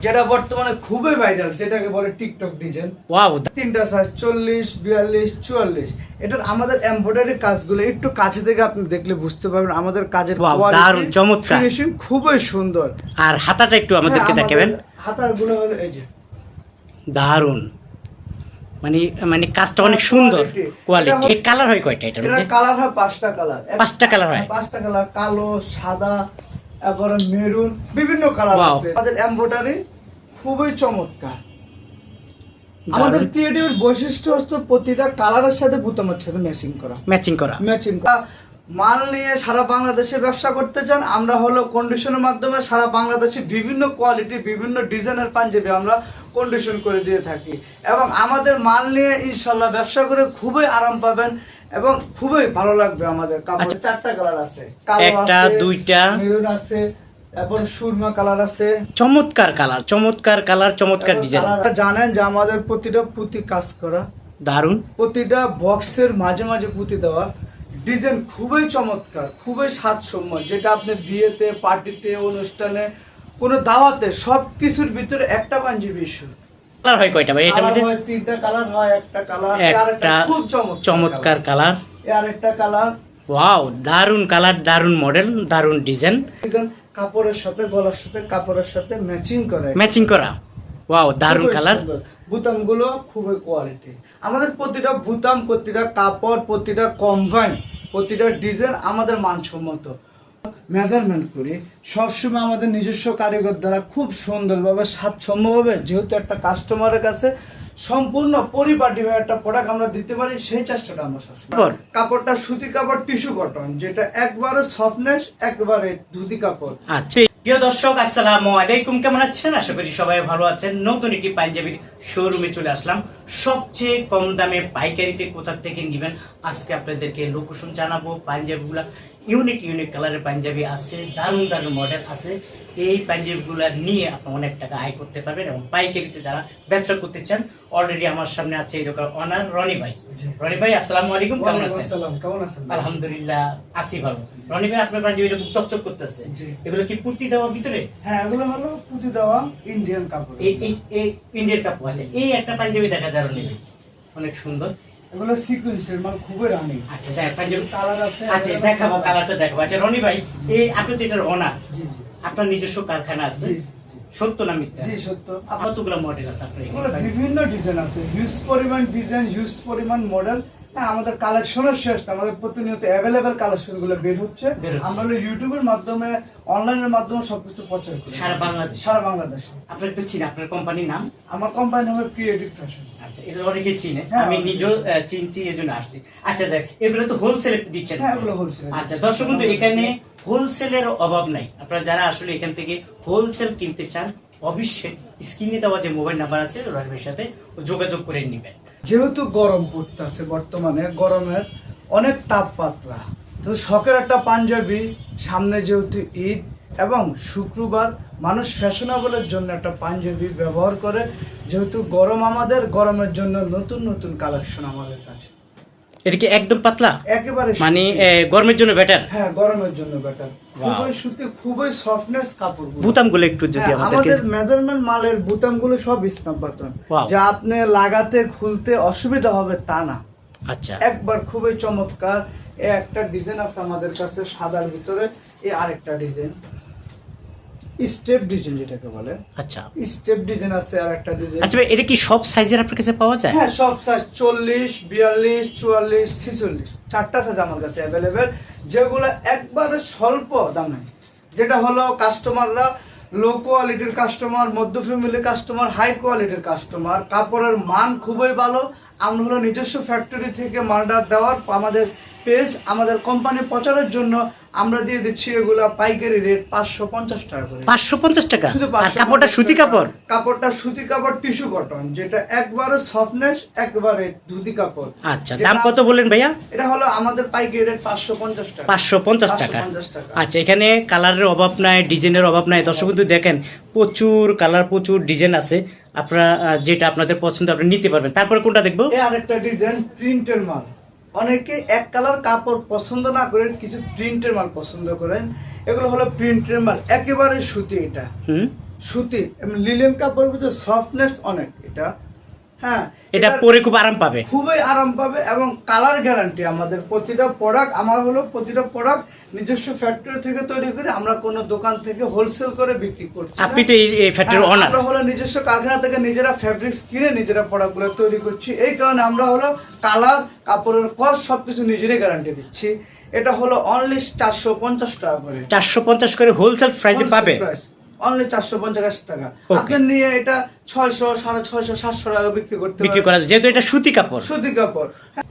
যেটা বর্তমানে খুবই ভাইরাল যেটাকে বলে টিকটক ডিজাইন ওয়াও তিনটা সাইজ চল্লিশ বিয়াল্লিশ চুয়াল্লিশ। এটার আমাদের এমব্রয়ডারি কাজগুলো একটু কাছে থেকে আপনি দেখলে বুঝতে পারবেন আমাদের কাজের দারুণ, চমৎকার। ফিনিশিং খুবই সুন্দর। আর হাতাটা একটু আমাদেরকে হ্যাঁ, দেখাবেন। আমাদের হাতারগুলো হলো এই যে। দারুণ মানে মানে কাজটা অনেক সুন্দর কোয়ালিটি এটা কালার হয় কয়টা? এটার কালার হয় পাঁচটা কালার পাঁচটা colour হয়? পাঁচটা কালার কালো সাদা তারপরে মেরুন বিভিন্ন কালার আছে। আমাদের এমব্রয়ডারি খুবই চমৎকার। আমাদের ক্রিয়েটিভের বৈশিষ্ট্য হচ্ছে প্রতিটা কালারের সাথে বুতামের সাথে ম্যাচিং করা। ম্যাচিং করা। ম্যাচিং করা। মাল নিয়ে সারা বাংলাদেশে ব্যবসা করতে চান আমরা হলো কন্ডিশনের মাধ্যমে সারা বাংলাদেশে বিভিন্ন কোয়ালিটি বিভিন্ন ডিজাইনের পাঞ্জাবি আমরা কন্ডিশন করে দিয়ে থাকি। এবং আমাদের মাল নিয়ে ইনশাল্লাহ ব্যবসা করে খুবই আরাম পাবেন। এবং খুবই ভালো লাগবে আমাদের। কাপড় আচ্ছা। চারটা কালার আছে। কালো একটা, দুইটা। মেরুন আছে তারপর সুরমা কালার আছে। চমৎকার কালার চমৎকার কালার চমৎকার ডিজাইন জানেন যে আমাদের প্রতিটা পুঁতি কাজ করা। দারুণ প্রতিটা বক্সের মাঝে মাঝে পুঁতি দেওয়া। ডিজাইন খুবই চমৎকার খুবই স্বাদসম্মত যেটা আপনি বিয়েতে পার্টিতে অনুষ্ঠানে কোনো দাওয়াতে সব কিছুর ভিতরে একটা পাঞ্জাবি ইস্যু কালার হয় কয়টা ভাই? এটার মধ্যে? তিনটা কালার হয় একটা কালার একটা খুব চমৎকার চমৎকার কালার আর একটা কালার ওয়াও দারুণ কালার দারুণ মডেল দারুণ ডিজাইন কাপড়ের সাথে গলার সাথে কাপড়ের সাথে ম্যাচিং করে। ম্যাচিং করা। ওয়াও দারুণ কালার। বুতামগুলো খুবই কোয়ালিটি আমাদের প্রতিটা বুতাম প্রতিটা কাপড় প্রতিটা কম্বাইন প্রতিটা ডিজাইন আমাদের মানসম্মত। মেজারমেন্ট করি সবসময় আমাদের নিজস্ব কারিগর দ্বারা খুব সুন্দরভাবে স্বাচ্ছন্দ্যভাবে যেহেতু একটা কাস্টমারের কাছে সম্পূর্ণ পরিপাটি হয়ে একটা প্রোডাক্ট আমরা দিতে পারি সেই চেষ্টাটা আমরা সবসময় কাপড়? কাপড়টা সুতি কাপড় টিস্যু কটন যেটা একবারে সফটনেস একবারে ধুতি কাপড়। আচ্ছা প্রিয় দর্শক আসসালামু আলাইকুম। কেমন আছেন? আশা করি সবাই ভালো আছেন। নতুন একটি পাঞ্জাবির শোরুমে চলে আসলাম। সবচেয়ে কম দামে পাইকারিতে কোথা থেকে নেবেন? আজকে আপনাদেরকে লোকেশন জানাব পাঞ্জাবিগুলা ইউনিক ইউনিক কালারের পাঞ্জাবি আছে দারুণ দারুণ মডেল আছে। এই পাঞ্জাবিগুলো নিয়ে আপনি অনেক টাকা আয় করতে পারবেন এবং পাইকারিতে যারা ব্যবসা করতে চান অলরেডি আমার সামনে আছে এই দোকান অনার রনি ভাই। রনি ভাই আসসালামু আলাইকুম কেমন আছেন? কেমন আছেন আলহামদুলিল্লাহ আছি ভালো। রনি ভাই আপনার পাঞ্জাবিটা খুব চকচক করতেছে। এগুলো কি পুঁতি দেওয়া ভিতরে? হ্যাঁ এগুলো হলো পুঁতি দেওয়া ইন্ডিয়ান কাপড় এই ইন্ডিয়ার কাপড় আছে এই একটা পাঞ্জাবি দেখা যায় রনি ভাই। অনেক সুন্দর। এগুলো সিকুয়েন্সের মাল খুবই রানি আচ্ছা পাঞ্জাবি কালার আছে আচ্ছা দেখাবো কালারটা দেখাবো। আচ্ছা রনি ভাই এই আপনি তো এটার অনার জি জি। আপনার নিজস্ব কারখানা আছে। সত্য না মিথ্যা? জি সত্য। কতগুলো মডেল আছে আপনার এগুলো বিভিন্ন ডিজাইন আছে। হিউজ পরিমাণ ডিজাইন হিউজ পরিমাণ মডেল হ্যাঁ আমাদের কালেকশনের শেষ আমাদের প্রতিনিয়ত অ্যাভেলেবেল কালেকশনগুলো বের হচ্ছে। আমরা হলো ইউটিউবের মাধ্যমে অনলাইনের মাধ্যমে সবকিছু প্রচার করি। সারা বাংলাদেশ? সারা বাংলাদেশ। আপনার একটু চিনি আপনার কোম্পানির নাম? আমার কোম্পানি হবে ক্রিয়েটিভ ফ্যাশন আচ্ছা এটা অনেকে চিনে। হ্যাঁ, আমি নিজেও চিনছি এই জন্য আসছি। আচ্ছা যাক এগুলো তো হোলসেলে দিচ্ছেন হ্যাঁ এগুলো হোলসেল আচ্ছা দর্শক বন্ধু এখানে হোলসেলের অভাব নাই। আপনারা যারা আসলে এখান থেকে হোলসেল কিনতে চান অবশ্যই স্ক্রিনে দেওয়া যে মোবাইল নাম্বার আছে রহিমের সাথে যোগাযোগ করে নেবেন। যেহেতু গরম পড়তেছে বর্তমানে গরমের অনেক তাপমাত্রা তো শখের একটা পাঞ্জাবি সামনে যেহেতু ঈদ এবং শুক্রবার মানুষ ফ্যাশনেবলের জন্য একটা পাঞ্জাবি ব্যবহার করে যেহেতু গরম আমাদের গরমের জন্য নতুন নতুন কালেকশন আমাদের কাছে। এটা কি একদম পাতলা? একেবারে মানে গরমের জন্য বেটার হ্যাঁ গরমের জন্য বেটার খুবই সুতি খুবই সফটনেস কাপড় বুতামগুলো একটু যদি হ্যাঁ, আমাদের মেজারমেন্ট মালের বুতামগুলো সব স্নাপ বাটন যা আপনি লাগাতে খুলতে অসুবিধা হবে তা না। আচ্ছা। একবার খুবই চমৎকার এ একটা ডিজাইন আছে আমাদের কাছে সাদার ভিতরে এ আরেকটা ডিজাইন। স্টেপ ডিজাইন যেটাকে বলে। আচ্ছা। স্টেপ ডিজাইন আছে আর একটা ডিজাইন। আচ্ছা এটা কি সব সাইজের আপনার কাছে পাওয়া যায়? হ্যাঁ সব সাইজ চল্লিশ বিয়াল্লিশ চুয়াল্লিশ ছিচল্লিশ চারটা সাইজ আমার কাছে অ্যাভেলেবেল যেগুলো একবারে স্বল্প দামে যেটা হলো কাস্টমাররা লো কোয়ালিটির কাস্টমার মধ্য ফ্যামিলি কাস্টমার হাই কোয়ালিটির কাস্টমার কাপড়ের মান খুবই ভালো। আমরা হলো নিজস্ব ফ্যাক্টরি থেকে মালটা দেওয়ার আমাদের পেজ আমাদের কোম্পানি প্রচারের জন্য আমরা দিয়ে দিচ্ছি এগুলা পাইকারি রেট পাঁচশো পঞ্চাশ টাকা করে। পাঁচশো পঞ্চাশ টাকা? শুধু কাপড়টা সুতি কাপড়? কাপড়টা সুতি কাপড় টিস্যু কটন যেটা একবারে সফটনেস একবারে ধুতি কাপড়। আচ্ছা দাম কত বললেন ভাইয়া? এটা হলো আমাদের পাইকারি রেট পাঁচশো পঞ্চাশ টাকা। পাঁচশো পঞ্চাশ টাকা। 550 টাকা। আচ্ছা এখানে কালারের অভাব নাই ডিজাইনের অভাব নাই। দর্শক কিন্তু দেখেন প্রচুর কালার প্রচুর ডিজাইন আছে। আপনারা যেটা আপনাদের পছন্দ আপনি নিতে পারবেন। তারপরে কোনটা দেখব? এই আরেকটা ডিজাইন প্রিন্টের মাল। অনেকে এক কালার কাপড় পছন্দ না করেন কিছু প্রিন্টের মাল পছন্দ করেন। এগুলো হলো প্রিন্টের মাল একেবারে সুতি এটা। হুম? সুতি লিলেন কাপড়ের ভিতরে সফটনেস অনেক এটা। হ্যাঁ এটা পরে খুব আরাম পাবে। খুবই আরাম পাবে এবং কালার গ্যারান্টি আমাদের প্রতিটা প্রোডাক্ট আমার হলো প্রতিটা প্রোডাক্ট নিজস্ব ফ্যাক্টরি থেকে তৈরি করে আমরা কোনো দোকান থেকে হোলসেল করে বিক্রি করছি আপনি তো এই হ্যাঁ, ওনার আমরা হলো নিজস্ব কারখানা থেকে নিজেরা ফ্যাব্রিক্স কিনে নিজেরা প্রোডাক্টগুলো তৈরি করছি। এই কারণে আমরা হলো কালার কাপড়ের কস্ট সবকিছু নিজেরাই গ্যারান্টি দিচ্ছি। এটা হলো অনলি চারশো পঞ্চাশ টাকা করে। চারশো পঞ্চাশ করে হোলসেল প্রাইসে পাবে। অনলি চারশো পঞ্চাশ টাকা. আপনি নিয়ে এটা ছয়শো সাড়ে ছয়শো সাতশো টাকা বিক্রি করতে বিক্রি করা যায়। যেহেতু এটা সুতি কাপড় সুতি কাপড় হ্যাঁ।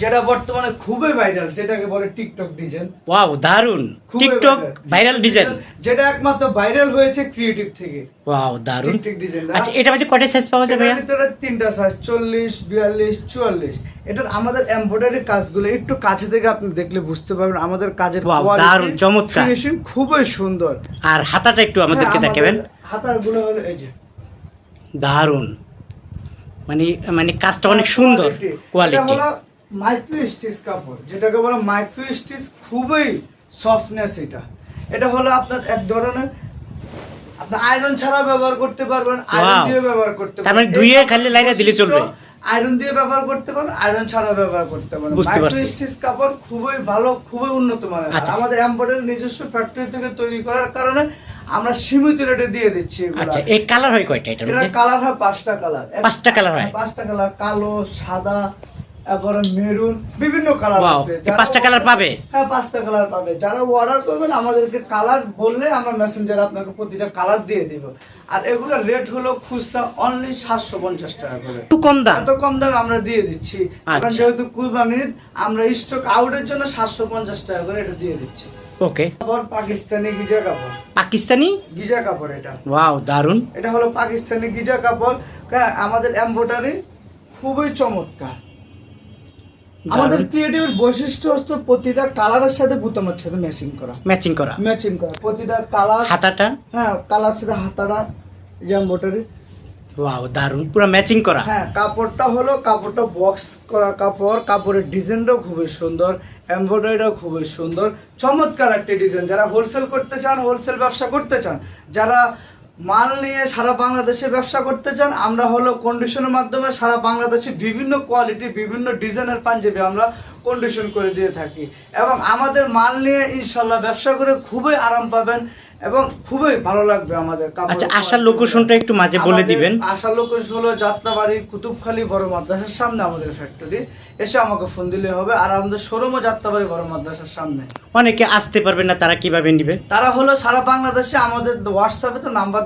যেটা বর্তমানে খুবই ভাইরাল যেটাকে বলে টিকটক ডিজাইন ওয়াও দারুণ টিকটক ভাইরাল ডিজাইন যেটা একমাত্র ভাইরাল হয়েছে ক্রিয়েটিভ থেকে। ওয়াও দারুণ টিকটক ডিজাইন আচ্ছা এটা মাঝে কয়টা সাইজ পাওয়া যাবে? ভিতরে তিনটা সাইজ চল্লিশ বিয়াল্লিশ চুয়াল্লিশ। এটার আমাদের এমব্রয়ডারি কাজগুলো একটু কাছে থেকে আপনি দেখলে বুঝতে পারবেন আমাদের কাজের Wow, দারুণ, চমৎকার। ফিনিশিং খুবই সুন্দর। আর হাতাটা একটু আমাদেরকে হ্যাঁ, দেখাবেন। হাতারগুলো হলো এই যে। দারুণ মানে মানে কাজটা অনেক সুন্দর এটা কোয়ালিটি মাইক্রো স্টিচ কাপড় যেটাকে বলে মাইক্রো স্টিচ খুবই সফটনেস এটা। এটা হলো আপনার এক ধরনের আপনি আয়রন ছাড়া ব্যবহার করতে পারবেন আয়রন দিয়ে ব্যবহার করতে তার মানে খালি লাইনে দিলে চলবে? আয়রন দিয়ে ব্যবহার করতে পারেন আয়রন ছাড়া ব্যবহার করতে পারেন বুঝতে মাইক্রো স্টিচ কাপড় খুবই ভালো খুবই উন্নত মানের। আচ্ছা। আমাদের এমব্রয়ডারি নিজস্ব ফ্যাক্টরি থেকে তৈরি করার কারণে আমরা সীমিত রেটে দিয়ে দিচ্ছি আচ্ছা এই কালার হয় কয়টা এটার কালার হয় পাঁচটা কালার পাঁচটা colour হয়? পাঁচটা কালার কালো সাদা তারপরে মেরুন বিভিন্ন কালার আছে। পাঁচটা colour পাবে? হ্যাঁ পাঁচটা কালার পাবে। যারা অর্ডার করবেন আমাদেরকে কালার বললে আমরা মেসেঞ্জার আপনাকে প্রতিটা কালার দিয়ে দিব। আর এগুলোর রেট হলো খুচরা অনলি সাতশো পঞ্চাশ টাকা করে। একটু কম দাম? এত কম দামে আমরা দিয়ে দিচ্ছি। কারণ আচ্ছা। যেহেতু কুরবানির আমরা স্টক আউটের জন্য সাতশো পঞ্চাশ টাকা করে এটা দিয়ে দিচ্ছি। ওকে পাকিস্তানি গিজা কাপড়। পাকিস্তানি? গিজা কাপড় এটা। ওয়াও দারুণ এটা হলো পাকিস্তানি গিজা কাপড়। হ্যাঁ, আমাদের এমব্রয়ডারি খুবই চমৎকার। আমাদের ক্রিয়েটিভ বৈশিষ্ট্য হচ্ছে প্রতিটা কালারের সাথে বুতামের সাথে ম্যাচিং করা। ম্যাচিং করা। ম্যাচিং করা। প্রতিটা কালার হাতাটা? হ্যাঁ কালার সাথে হাতাটা এমব্রয়ডারি ওয়াও দারুণ পুরো ম্যাচিং করা। হ্যাঁ কাপড়টা হলো কাপড়টা বক্স করা কাপড়। কাপড়ের ডিজাইনটাও খুবই সুন্দর এমব্রয়ডারিটাও খুবই সুন্দর। চমৎকার একটি ডিজাইন যারা হোলসেল করতে চান হোলসেল ব্যবসা করতে চান যারা মাল নিয়ে সারা বাংলাদেশে ব্যবসা করতে চান আমরা হলো কন্ডিশনের মাধ্যমে সারা বাংলাদেশে বিভিন্ন কোয়ালিটি বিভিন্ন ডিজাইনের পাঞ্জাবি আমরা কন্ডিশন করে দিয়ে থাকি। এবং আমাদের মাল নিয়ে ইনশাল্লাহ ব্যবসা করে খুবই আরাম পাবেন এবং খুবই ভালো লাগবে আমাদের আচ্ছা আসার লোকেশনটা একটু মাঝে বলে দিবেন। আশা লোকেশ হলো যাত্রাবাড়ি কুতুবখালী বড় মাদ্রাসার সামনে আমাদের ফ্যাক্টরি এসে আমাকে ফোন দিলে হবে। আর আমাদের শোরুমও যাত্রা পারে গরম মাদ্রাসার সামনে। অনেকে আসতে পারবে না তারা কীভাবে নিবে? তারা হলো সারা বাংলাদেশে আমাদের হোয়াটসঅ্যাপে তো নাম্বার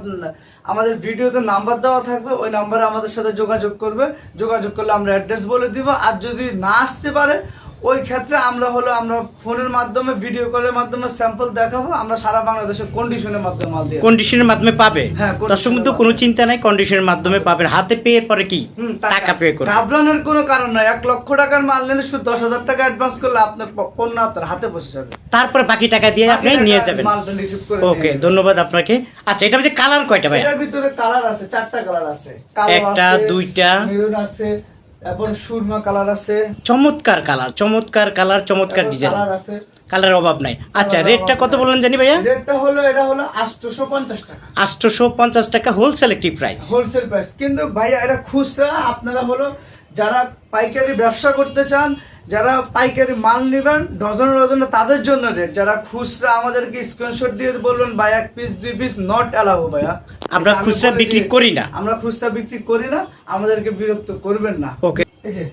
আমাদের ভিডিওতে নাম্বার দেওয়া থাকবে। ওই নাম্বারে আমাদের সাথে যোগাযোগ করবে। যোগাযোগ করলে আমরা অ্যাড্রেস বলে দিব। আর যদি না আসতে পারে ওই ক্ষেত্রে আমরা হলো আমরা ফোনের মাধ্যমে ভিডিও কলের মাধ্যমে স্যাম্পল দেখাবো আমরা সারা বাংলাদেশে কন্ডিশনের মাধ্যমে মাল দিয়ে কন্ডিশনের মাধ্যমে পাবে? হ্যাঁ, দর্শক কিন্তু কোনো চিন্তা নাই কন্ডিশনের মাধ্যমে পাবেন। হাতে পেয়ে পরে কি? টাকা। পে করবে ঘাবড়ানোর কোনো কারণ নাই। এক লক্ষ টাকার মাল নিলে শুধু দশ হাজার টাকা অ্যাডভান্স করলে আপনার পণ্য আপনার হাতে বসে যাবে। তারপরে বাকি টাকা দিয়ে আপনি নিয়ে যাবেন। করে ওকে ধন্যবাদ আপনাকে। আচ্ছা এটা হচ্ছে কালার কয়টা ভাই এটার ভিতরে কালার আছে চারটা কালার আছে। কালো একটা, দুইটা। মেরুন আছে তারপর সুরমা কালার আছে। চমৎকার কালার চমৎকার কালার চমৎকার ডিজাইন কালার আছে। কালারের অভাব নাই। আচ্ছা রেটটা কত বললেন জানি ভাইয়া? রেটটা হলো এটা হলো আটশোশো পঞ্চাশ টাকা। আটশোশো পঞ্চাশ টাকা হোলসেল একটি প্রাইস হোলসেল প্রাইস কিন্তু ভাইয়া এটা খুচরা আপনারা হলো যারা পাইকারি ব্যবসা করতে চান যারা পাইকারি মাল নেবেন ডজন ডজন তাদের জন্য রেট যারা খুচরা আমাদেরকে স্ক্রিনশট দিয়ে বলবেন ভাই এক পিস দুই পিস নট অ্যালাউ ভাইয়া। আমরা খুচরা বিক্রি করি না। আমরা খুচরা বিক্রি করি না আমাদেরকে বিরক্ত করবেন না। ওকে এই যে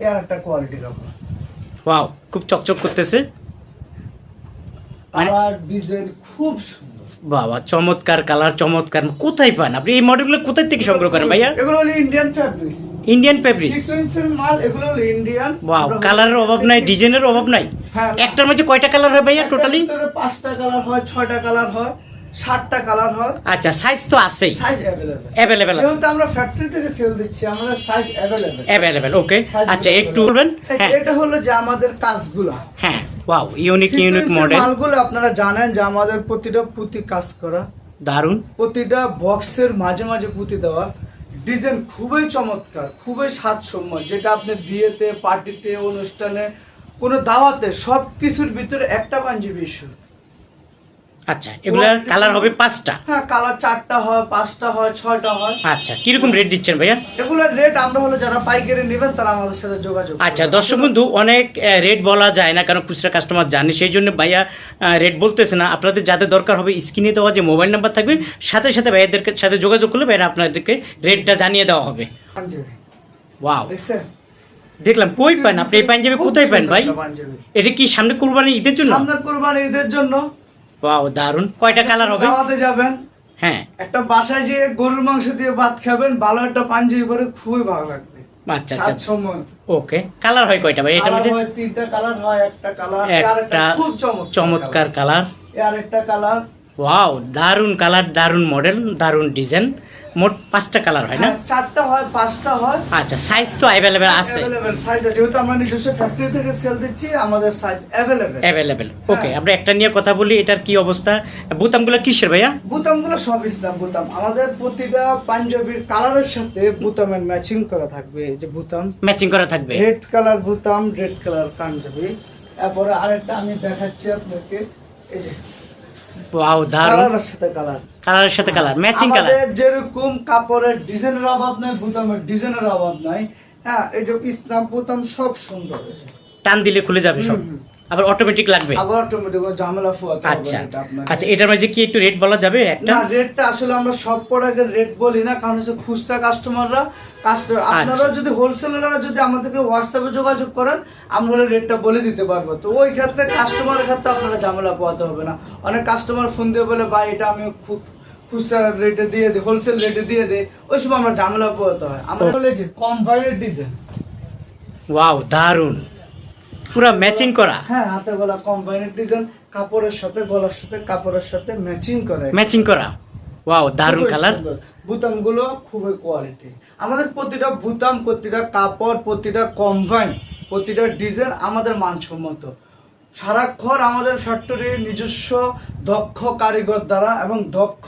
এর একটা কোয়ালিটি কাপড় ওয়াও খুব চকচক করতেছে। মানে- কালার ডিজাইন খুব সুন্দর বাবা চমৎকার কালার চমৎকার। কোথায় পান? আপনি এই মডেলগুলো কোথায় থেকে সংগ্রহ করেন ভাইয়া? এগুলো হলো ইন্ডিয়ান ফ্যাব্রিক্স ইন্ডিয়ান ফেব্রিক সিকোয়েন্সের মাল এগুলো হলো ইন্ডিয়ান ওয়াও কালারের অভাব নাই ডিজাইনের অভাব নাই? হ্যাঁ। একটার মধ্যে কয়টা কালার হয় ভাইয়া টোটালি পাঁচটা কালার হয় ছয়টা কালার হয় সাতটা কালার হয়। আচ্ছা সাইজ তো আছেই। সাইজ অ্যাভেলেবেল আছে। যেহেতু আমরা ফ্যাক্টরি থেকে সেল দিচ্ছি আমাদের সাইজ অ্যাভেলেবেল অ্যাভেলেবেল ওকে আচ্ছা একটু বলবেন? হ্যাঁ। এটা হলো যে আমাদের কাজগুলো। হ্যাঁ। ওয়াও ইউনিক ইউনিক মডেল মালগুলো আপনারা জানেন যে আমাদের প্রতিটা পুঁতি কাজ করা। দারুণ প্রতিটা বক্সের মাঝে মাঝে পুঁতি দেওয়া। ডিজাইন খুবই চমৎকার খুবই স্বাদসম্ময় যেটা আপনি বিয়েতে পার্টিতে অনুষ্ঠানে কোনো দাওয়াতে সব কিছুর ভিতরে একটা পাঞ্জাবি ইস্যু আচ্ছা এগুলা কালার হবে পাঁচটা? হ্যাঁ কালার চারটা হয় পাঁচটা হয় ছয়টা হয়। আচ্ছা কীরকম রেট দিচ্ছেন ভাইয়া? এগুলোর রেট আমরা হলো যারা পাইকারি নেবেন তারা আমাদের সাথে যোগাযোগ আচ্ছা দর্শক বন্ধু অনেক রেট বলা যায় না কারণ খুচরা কাস্টমার জানে সেই জন্য ভাইয়া রেট বলতেছে না। আপনাদের যাদের দরকার হবে স্ক্রিনে দেওয়া যে মোবাইল নাম্বার থাকবে সাথে সাথে ভাইয়াদের সাথে যোগাযোগ করলে ভাইয়া আপনাদেরকে রেটটা জানিয়ে দেওয়া হবে। পাঞ্জাবি। ওয়াও দেখছেন? দেখলাম কই পান? আপনি এই পাঞ্জাবি কোথায় পান ভাই? এটা কি সামনে কুরবানি ঈদের জন্য? সামনে কোরবানি ঈদের জন্য ওয়াও দারুণ কয়টা কালার হবে? দাওয়াতে যাবেন। হ্যাঁ। একটা বাসায় যেয়ে গরুর মাংস দিয়ে ভাত খাবেন ভালো একটা পাঞ্জাবি পরে খুবই ভালো লাগবে। আচ্ছা আচ্ছা। ওকে। কালার হয় কয়টা ভাই? মধ্যে? তিনটা কালার হয় একটা কালার একটা খুব চমৎকার চমৎকার কালার আর একটা কালার ওয়াও দারুণ কালার দারুণ মডেল দারুণ ডিজাইন মোট পাঁচটা কালার হয় না? হ্যাঁ, চারটা হয় পাঁচটা হয়। আচ্ছা সাইজ তো অ্যাভেলেবেল আছে। অ্যাভেলেবেল সাইজ আছে। যেহেতু আমরা নিজস্ব ফ্যাক্টরি থেকে সেল দিচ্ছি আমাদের সাইজ অ্যাভেলেবেল অ্যাভেলেবেল ওকে। আমরা একটা নিয়ে কথা বলি এটার কি অবস্থা? বোতামগুলো কিসের ভাইয়া? বুতামগুলো সব ইসলাম বুতাম। আমাদের প্রতিটা পাঞ্জাবির কালারের সাথে বুতামের ম্যাচিং করা থাকবে। যে বুতাম। ম্যাচিং করা থাকবে। রেড কালার বুতাম রেড কালার পাঞ্জাবি। তারপরে আরেকটা আমি দেখাচ্ছি আপনাকে। এই যে ওয়াও দারুণ কালারের সাথে কালার কালারের সাথে কালার ম্যাচিং কালার যেরকম কাপড়ের ডিজাইনের অভাব নাই বুতামের ডিজাইনের অভাব নাই হ্যাঁ এই যে ইসলাম বুতাম সব সুন্দর। টান দিলে খুলে যাবে সব। আবার অটোমেটিক লাগবে। আবার অটোমেটিক ঝামেলা ফুয়াতে আচ্ছা। আচ্ছা এটার কি একটু রেট বলা যাবে একটা? না রেটটা আসলে আমরা সব প্রোডাক্টের রেট বলি না কারণ হচ্ছে খুচরা কাস্টমাররা কাস্টমার আপনারা আচ্ছা। যদি হোলসেলাররা যদি আমাদেরকে হোয়াটসঅ্যাপে যোগাযোগ করেন আমরা হলে রেটটা বলে দিতে পারব। তো ওই ক্ষেত্রে কাস্টমারের ক্ষেত্রে আপনারা ঝামেলা পোয়াতে হবে না। অনেক কাস্টমার ফোন দিয়ে বলে ভাই এটা আমি খুব খুচরা রেটে দিয়ে দিই হোলসেল রেটে দিয়ে দিই ওই সময় আমরা ঝামেলা পোয়াতে হয়। আমরা ডিজাইন ওয়াও দারুণ পুরো ম্যাচিং করা। হ্যাঁ হাতে গলা কম্বাইনের ডিজাইন কাপড়ের সাথে গলার সাথে কাপড়ের সাথে ম্যাচিং করে। ম্যাচিং করা। ওয়াও দারুণ কালার। বুতামগুলো খুবই কোয়ালিটি আমাদের প্রতিটা বুতাম প্রতিটা কাপড়, প্রতিটা কম্বাইন প্রতিটা ডিজাইন আমাদের মানসম্মত। সারাক্ষণ আমাদের ফ্যাক্টরির নিজস্ব দক্ষ কারিগর দ্বারা এবং দক্ষ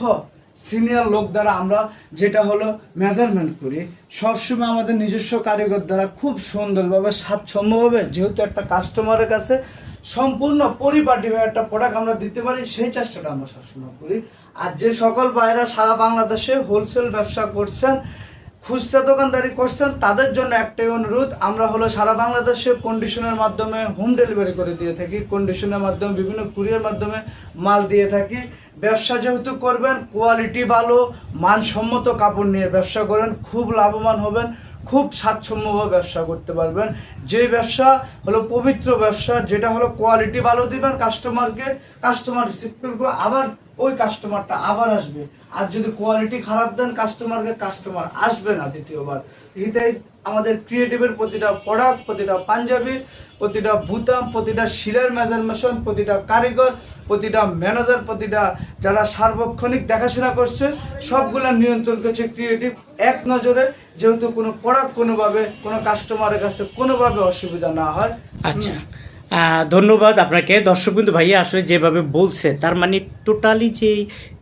সিনিয়র লোক দ্বারা আমরা যেটা হলো মেজারমেন্ট করি। সবসময় আমাদের নিজস্ব কারিগর দ্বারা খুব সুন্দরভাবে, স্বাচ্ছন্দ্যভাবে, যেহেতু একটা কাস্টমারের কাছে সম্পূর্ণ পরিপাটি হয়ে একটা প্রোডাক্ট আমরা দিতে পারি, সেই চেষ্টাটা আমরা সবসময় করি। আর যে সকল বাইরা সারা বাংলাদেশে হোলসেল ব্যবসা করছেন, খুচরা দোকানদারি করছেন, তাদের জন্য একটাই অনুরোধ, আমরা হলো সারা বাংলাদেশে কন্ডিশনের মাধ্যমে হোম ডেলিভারি করে দিয়ে থাকি কন্ডিশনের মাধ্যমে, বিভিন্ন কুরিয়ার মাধ্যমে মাল দিয়ে থাকি। ব্যবসা যেহেতু করবেন কোয়ালিটি ভালো, মানসম্মত কাপড় নিয়ে ব্যবসা করেন, খুব লাভবান হবেন। খুব স্বাচ্ছন্দ্যভাবে ব্যবসা করতে পারবেন। যে ব্যবসা হলো পবিত্র ব্যবসা, যেটা হলো কোয়ালিটি ভালো দিবেন কাস্টমারকে কাস্টমার রিসিভ করবে, আবার ওই কাস্টমারটা আবার আসবে। আর যদি কোয়ালিটি খারাপ দেন কাস্টমারকে কাস্টমার আসবে না দ্বিতীয়বার। এটাই আমাদের ক্রিয়েটিভের প্রতিটা প্রোডাক্ট প্রতিটা পাঞ্জাবি, প্রতিটা বুতাম, প্রতিটা শিলের মেজারমেশন প্রতিটা কারিগর, প্রতিটা ম্যানেজার প্রতিটা যারা সার্বক্ষণিক দেখাশোনা করছে, সবগুলা নিয়ন্ত্রণ করছে ক্রিয়েটিভ এক নজরে। যেহেতু কোনো প্রোডাক্ট কোনোভাবে, কোনো কাস্টমারের কাছে কোনোভাবে অসুবিধা না হয়। আচ্ছা। ধন্যবাদ আপনাকে। দর্শক কিন্তু ভাইয়া আসলে যেভাবে বলছে, তার মানে টোটালি যে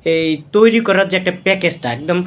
এই তৈরি করার যে একটা প্যাকেজটা একদম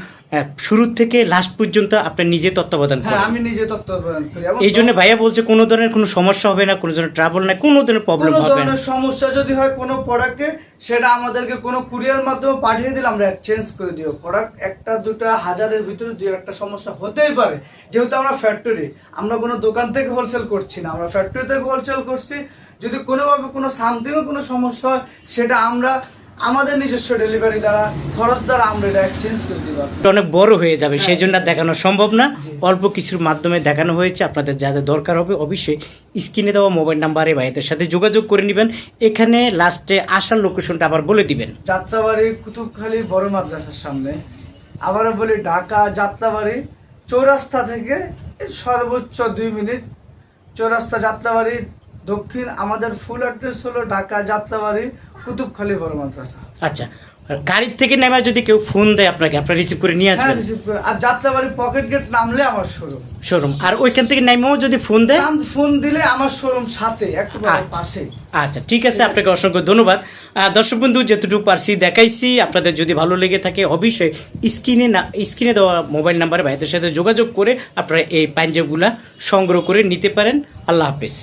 শুরু থেকে লাস্ট পর্যন্ত আপনি নিজে তত্ত্বাবধান হ্যাঁ করেন। আমি নিজে তত্ত্বাবধান করি। এই জন্য ভাইয়া বলছে কোনো ধরনের কোনো সমস্যা হবে না কোনো ধরনের ট্রাবল নাই কোনো ধরনের প্রবলেম হবে না। ধরনের সমস্যা যদি হয় কোনো প্রোডাক্টে সেটা আমাদেরকে কোনো কুরিয়ার মাধ্যমে পাঠিয়ে দিলে আমরা এক্সচেঞ্জ করে দিও। প্রোডাক্ট একটা দুটো হাজারের ভিতরে দুই একটা সমস্যা হতেই পারে। যেহেতু আমরা ফ্যাক্টরি আমরা কোনো দোকান থেকে হোলসেল করছি না। আমরা ফ্যাক্টরি থেকে হোলসেল করছি। যদি কোনোভাবে কোনো সামথিংও কোনো সমস্যা হয় সেটা আমরা আমাদের নিজস্ব ডেলিভারি দ্বারা খরচ দ্বারা আমরা এটা এক্সচেঞ্জ করে দিব অনেক বড় হয়ে যাবে সেই জন্য দেখানো সম্ভব না। অল্প কিছুর মাধ্যমে দেখানো হয়েছে আপনাদের যাদের দরকার হবে অবশ্যই স্ক্রিনে দেওয়া মোবাইল নাম্বারে ভাইদের সাথে যোগাযোগ করে নেবেন। এখানে লাস্টে আসার লোকেশনটা আবার বলে দিবেন। যাত্রাবাড়ি কুতুবখালী বড় মাদ্রাসার সামনে। আবারও বলি ঢাকা যাত্রাবাড়ি চৌরাস্তা থেকে সর্বোচ্চ দুই মিনিট। চৌরাস্তা যাত্রাবাড়ি দক্ষিণ আমাদের ফুল অ্যাড্রেস হলো ঢাকা যাত্রাবাড়ি কুতুবখালী বড় মাদ্রাসা। আচ্ছা গাড়ির থেকে নেমে যদি কেউ ফোন দেয় আপনাকে আপনার রিসিভ করে নিয়ে হ্যাঁ আসবেন? রিসিভ করে। আর যাত্রাবাড়ি পকেট গেট নামলে আমার শোরুম শোরুম আর ওইখান থেকে নেমেও যদি ফোন দেয়? ফোন দিলে আমার শোরুম সাথে একেবারে আচ্ছা। পাশে আচ্ছা ঠিক আছে আপনাকে অসংখ্য ধন্যবাদ। দর্শক বন্ধু যেতটুকু পারছি দেখাইছি। আপনাদের যদি ভালো লেগে থাকে অবশ্যই স্ক্রিনে না স্ক্রিনে দেওয়া মোবাইল নাম্বারে ভাইদের সাথে যোগাযোগ করে আপনারা এই পাঞ্জাবগুলা সংগ্রহ করে নিতে পারেন। আল্লাহ হাফেজ।